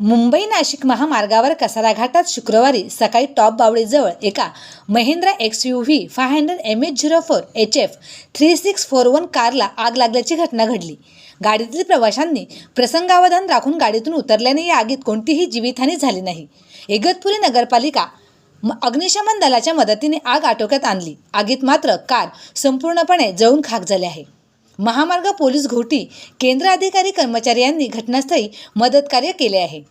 मुंबई नाशिक महामार्गावर कसारा घाटात शुक्रवारी सकाळी टॉप बावळीजवळ एका Mahindra X U V five hundred M H zero four H F three six four one कारला आग लागल्याची घटना घडली. गाडीतील प्रवाशांनी प्रसंगावधान राखून गाडीतून उतरल्याने या आगीत कोणतीही जीवितहानी झाली नाही. इगतपुरी नगरपालिका म- अग्निशमन दलाच्या मदतीने आग आटोक्यात आणली. आगीत मात्र कार संपूर्णपणे जळून खाक झाले आहे. महामार्ग पोलीस घोटी केंद्र अधिकारी कर्मचारी यांनी घटनास्थळी मदतकार्य केले आहे.